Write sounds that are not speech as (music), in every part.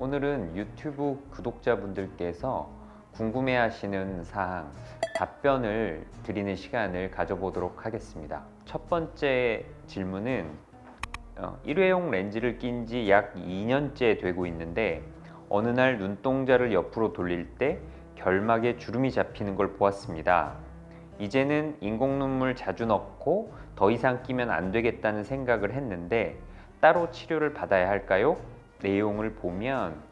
오늘은 유튜브 구독자분들께서 궁금해하시는 사항 답변을 드리는 시간을 가져보도록 하겠습니다. 첫 번째 질문은 어, 일회용 렌즈를 낀 지 약 2년째 되고 있는데 어느 날 눈동자를 옆으로 돌릴 때 결막에 주름이 잡히는 걸 보았습니다. 이제는 인공 눈물 자주 넣고 더 이상 끼면 안 되겠다는 생각을 했는데 따로 치료를 받아야 할까요? 내용을 보면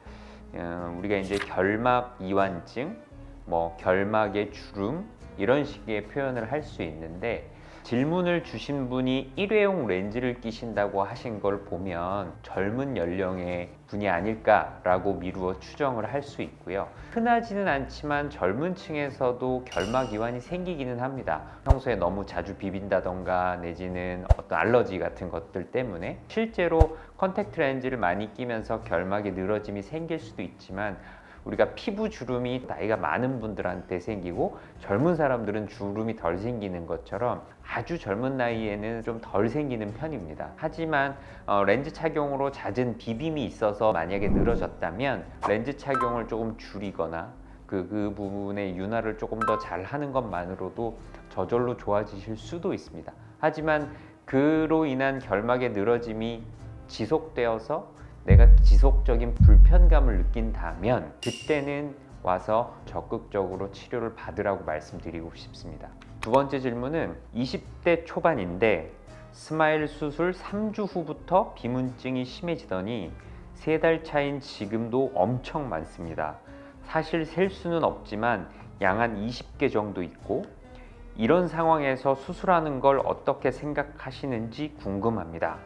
어, 우리가 이제 결막 이완증, 뭐 결막의 주름 이런 식의 표현을 할 수 있는데 질문을 주신 분이 일회용 렌즈를 끼신다고 하신 걸 보면 젊은 연령의 분이 아닐까라고 미루어 추정을 할 수 있고요. 흔하지는 않지만 젊은 층에서도 결막 이완이 생기기는 합니다. 평소에 너무 자주 비빈다던가 내지는 어떤 알러지 같은 것들 때문에 실제로 컨택트 렌즈를 많이 끼면서 결막에 늘어짐이 생길 수도 있지만 우리가 피부 주름이 나이가 많은 분들한테 생기고 젊은 사람들은 주름이 덜 생기는 것처럼 아주 젊은 나이에는 좀 덜 생기는 편입니다. 하지만 어, 렌즈 착용으로 잦은 비빔이 있어서 만약에 늘어졌다면 렌즈 착용을 조금 줄이거나 그, 그 부분의 윤활을 조금 더 잘 하는 것만으로도 저절로 좋아지실 수도 있습니다. 하지만 그로 인한 결막의 늘어짐이 지속되어서 내가 지속적인 불편감을 느낀다면 그때는 와서 적극적으로 치료를 받으라고 말씀드리고 싶습니다. 두 번째 질문은 20대 초반인데 스마일 수술 3주 후부터 비문증이 심해지더니 세달 차인 지금도 엄청 많습니다. 사실 셀 수는 없지만 양 한 20개 정도 있고 이런 상황에서 수술하는 걸 어떻게 생각하시는지 궁금합니다.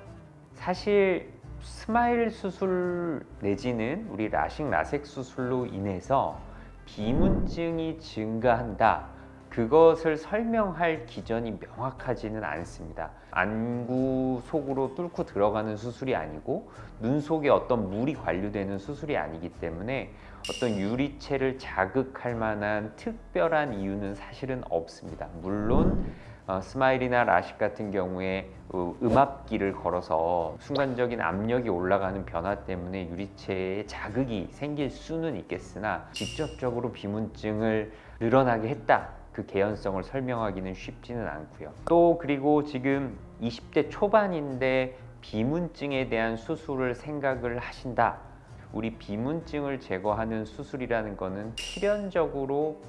사실 스마일 수술 내지는 우리 라식 라섹 수술로 인해서 비문증이 증가한다. 그것을 설명할 기전이 명확하지는 않습니다. 안구 속으로 뚫고 들어가는 수술이 아니고 눈 속에 어떤 물이 관류되는 수술이 아니기 때문에 어떤 유리체를 자극할 만한 특별한 이유는 사실은 없습니다. 물론 어, 스마일이나 라식 같은 경우에 어, 음압기를 걸어서 순간적인 압력이 올라가는 변화 때문에 유리체에 자극이 생길 수는 있겠으나 직접적으로 비문증을 늘어나게 했다. 그 개연성을 설명하기는 쉽지는 않고요. 또 그리고 지금 20대 초반인데 비문증에 대한 수술을 생각을 하신다. 우리 비문증을 제거하는 수술이라는 것은 필연적으로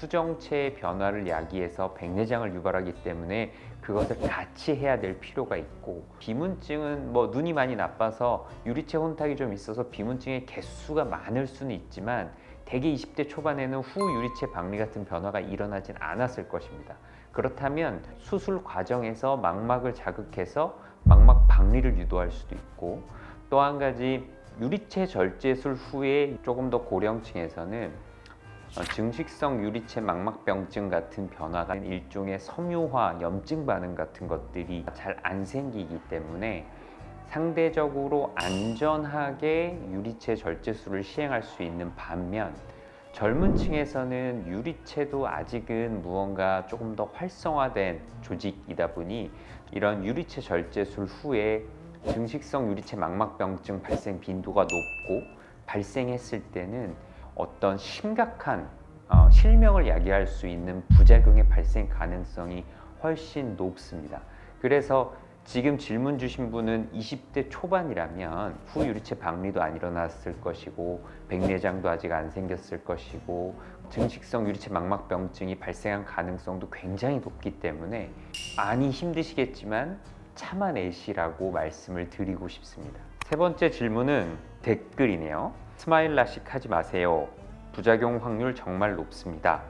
수정체의 변화를 야기해서 백내장을 유발하기 때문에 그것을 같이 해야 될 필요가 있고 비문증은 뭐 눈이 많이 나빠서 유리체 혼탁이 좀 있어서 비문증의 개수가 많을 수는 있지만 대개 20대 초반에는 후 유리체 박리 같은 변화가 일어나진 않았을 것입니다. 그렇다면 수술 과정에서 망막을 자극해서 망막 박리를 유도할 수도 있고 또 한 가지 유리체 절제술 후에 조금 더 고령층에서는 어, 증식성 유리체 망막병증 같은 변화가 일종의 섬유화 염증 반응 같은 것들이 잘 안 생기기 때문에 상대적으로 안전하게 유리체 절제술을 시행할 수 있는 반면 젊은 층에서는 유리체도 아직은 무언가 조금 더 활성화된 조직이다 보니 이런 유리체 절제술 후에 증식성 유리체 망막병증 발생 빈도가 높고 발생했을 때는 어떤 심각한 어, 실명을 야기할 수 있는 부작용의 발생 가능성이 훨씬 높습니다. 그래서 지금 질문 주신 분은 20대 초반이라면 후 유리체 박리도 안 일어났을 것이고 백내장도 아직 안 생겼을 것이고 증식성 유리체 망막병증이 발생한 가능성도 굉장히 높기 때문에 많이 힘드시겠지만 참아내시라고 말씀을 드리고 싶습니다. 세 번째 질문은 댓글이네요. 스마일 라식 하지 마세요. 부작용 확률 정말 높습니다.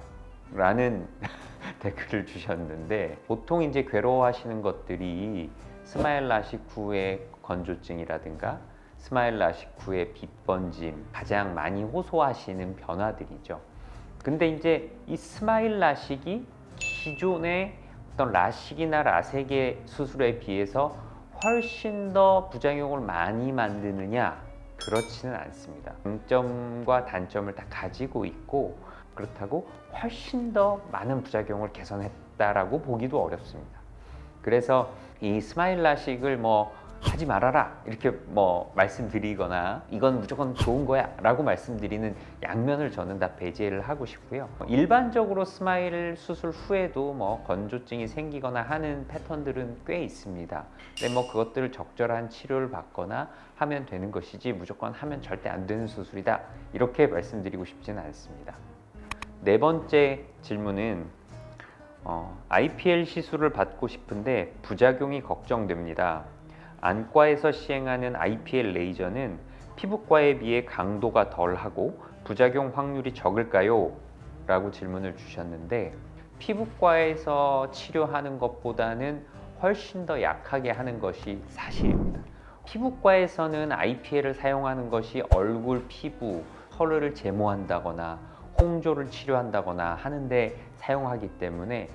라는 (laughs) 댓글을 주셨는데 보통 이제 괴로워하시는 것들이 스마일 라식 후의 건조증이라든가 스마일 라식 후의 빗번짐 가장 많이 호소하시는 변화들이죠. 근데 이제 이 스마일 라식이 기존의 어떤 라식이나 라섹의 수술에 비해서 훨씬 더 부작용을 많이 만드느냐 그렇지는 않습니다. 장점과 단점을 다 가지고 있고 그렇다고 훨씬 더 많은 부작용을 개선했다라고 보기도 어렵습니다. 그래서 이 스마일 라식을 뭐 하지 말아라. 이렇게 뭐 말씀드리거나 이건 무조건 좋은 거야 라고 말씀드리는 양면을 저는 다 배제를 하고 싶고요. 일반적으로 스마일 수술 후에도 뭐 건조증이 생기거나 하는 패턴들은 꽤 있습니다. 근데 뭐 그것들을 적절한 치료를 받거나 하면 되는 것이지 무조건 하면 절대 안 되는 수술이다. 이렇게 말씀드리고 싶지는 않습니다. 네 번째 질문은 어, IPL 시술을 받고 싶은데 부작용이 걱정됩니다. 안과에서 시행하는 IPL 레이저는 피부과에 비해 강도가 덜하고 부작용 확률이 적을까요? 라고 질문을 주셨는데 피부과에서 치료하는 것보다는 훨씬 더 약하게 하는 것이 사실입니다. 피부과에서는 IPL을 사용하는 것이 얼굴 피부, 털을 제모한다거나 홍조를 치료한다거나 하는데 사용하기 때문에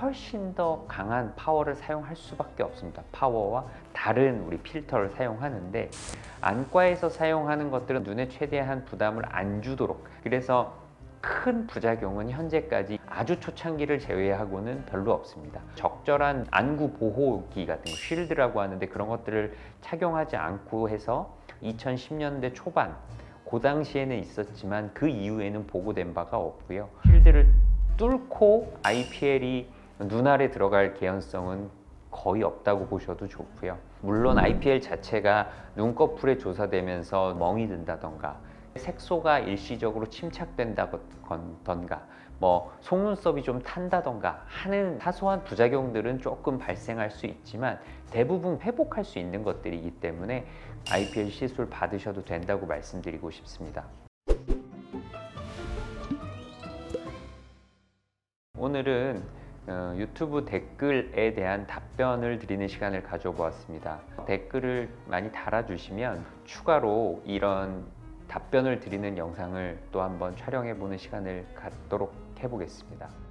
훨씬 더 강한 파워를 사용할 수밖에 없습니다. 파워와 다른 우리 필터를 사용하는데 안과에서 사용하는 것들은 눈에 최대한 부담을 안 주도록 그래서 큰 부작용은 현재까지 아주 초창기를 제외하고는 별로 없습니다. 적절한 안구 보호기 같은 거, 쉴드라고 하는데 그런 것들을 착용하지 않고 해서 2010년대 초반 그 당시에는 있었지만 그 이후에는 보고된 바가 없고요. 쉴드를 뚫고 IPL이 눈 아래 들어갈 개연성은 거의 없다고 보셔도 좋고요. 물론 IPL 자체가 눈꺼풀에 조사되면서 멍이 든다던가 색소가 일시적으로 침착된다던가 뭐 속눈썹이 좀 탄다던가 하는 사소한 부작용들은 조금 발생할 수 있지만 대부분 회복할 수 있는 것들이기 때문에 IPL 시술 받으셔도 된다고 말씀드리고 싶습니다. 오늘은 어, 유튜브 댓글에 대한 답변을 드리는 시간을 가져보았습니다. 댓글을 많이 달아주시면 추가로 이런 답변을 드리는 영상을 또 한번 촬영해 보는 시간을 갖도록 해보겠습니다.